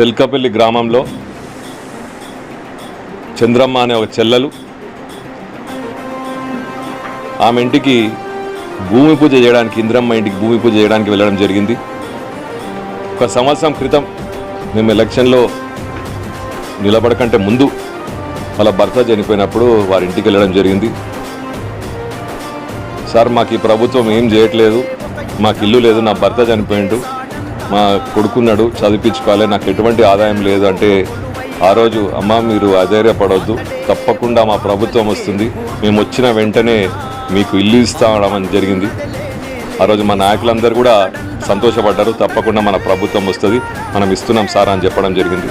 తెల్కపల్లి గ్రామంలో చంద్రమ్మ అనే ఒక చెల్లెలు. ఆమె ఇంటికి భూమి పూజ చేయడానికి ఇంద్రమ్మ ఇంటికి భూమి పూజ చేయడానికి వెళ్ళడం జరిగింది. ఒక సంవత్సరం క్రితం మేము ఎలక్షన్లో నిలబడకంటే ముందు వాళ్ళ భర్త చనిపోయినప్పుడు వారి ఇంటికి వెళ్ళడం జరిగింది. సార్ మాకు ఈ ప్రభుత్వం ఏం చేయట్లేదు మాకు ఇల్లు లేదు నా భర్త చనిపోయిండు. మా కొడుకున్నాడు చదివించుకోవాలి. నాకు ఎటువంటి ఆదాయం లేదు అంటే ఆ రోజు అమ్మ మీరు అధైర్యపడవద్దు తప్పకుండా మా ప్రభుత్వం వస్తుంది. మేము వచ్చిన వెంటనే మీకు ఇల్లు ఇస్తామని జరిగింది. ఆ రోజు మా నాయకులందరూ కూడా సంతోషపడ్డారు. తప్పకుండా మన ప్రభుత్వం వస్తుంది. మనం ఇస్తున్నాం సార్ అని చెప్పడం జరిగింది.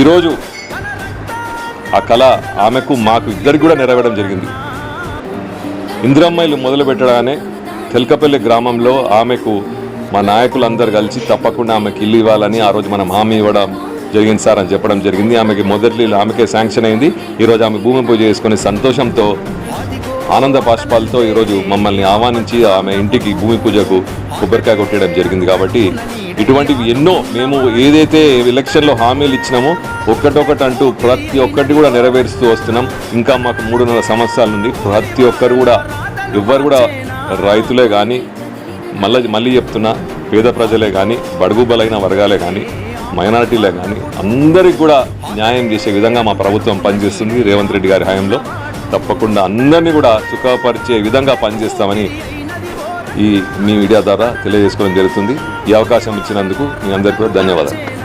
ఈరోజు ఆ కళ ఆమెకు మాకు ఇద్దరికి కూడా నెరవేరడం జరిగింది. ఇందిరమ్మాయిలు మొదలు పెట్టగానే తెల్కపల్లి గ్రామంలో ఆమెకు మా నాయకులందరూ కలిసి తప్పకుండా ఆమెకి ఇల్లు ఇవ్వాలని ఆ రోజు మనం హామీ ఇవ్వడం జరిగింది సార్ అని చెప్పడం జరిగింది. ఆమెకి మొదటి ఆమెకే శాంక్షన్ అయింది. ఈరోజు ఆమె భూమి పూజ చేసుకుని సంతోషంతో ఆనంద పాష్పాలతో ఈరోజు మమ్మల్ని ఆహ్వానించి ఆమె ఇంటికి భూమి పూజకు కొబ్బరికాయ కొట్టడం జరిగింది కాబట్టి ఇటువంటివి ఎన్నో మేము ఏదైతే ఎలక్షన్లో హామీలు ఇచ్చినామో ఒక్కటొక్కటి అంటూ ప్రతి ఒక్కటి కూడా నెరవేరుస్తూ వస్తున్నాం. ఇంకా మాకు మూడున్నర సంవత్సరాల నుండి ప్రతి ఒక్కరు కూడా ఎవ్వరు కూడా రైతులే కానీ మళ్ళీ మళ్ళీ చెప్తున్నా పేద ప్రజలే కానీ బడుగు బలైన వర్గాలే కానీ మైనారిటీలే కానీ అందరికి కూడా న్యాయం చేసే విధంగా మా ప్రభుత్వం పనిచేస్తుంది రేవంత్ రెడ్డి గారి హయాంలో. తప్పకుండా అందరినీ కూడా సుఖపరిచే విధంగా పనిచేస్తామని ఈ మీ మీడియా ద్వారా తెలియజేసుకోవడం జరుగుతుంది. ఈ అవకాశం ఇచ్చినందుకు మీ అందరికీ కూడా ధన్యవాదాలు.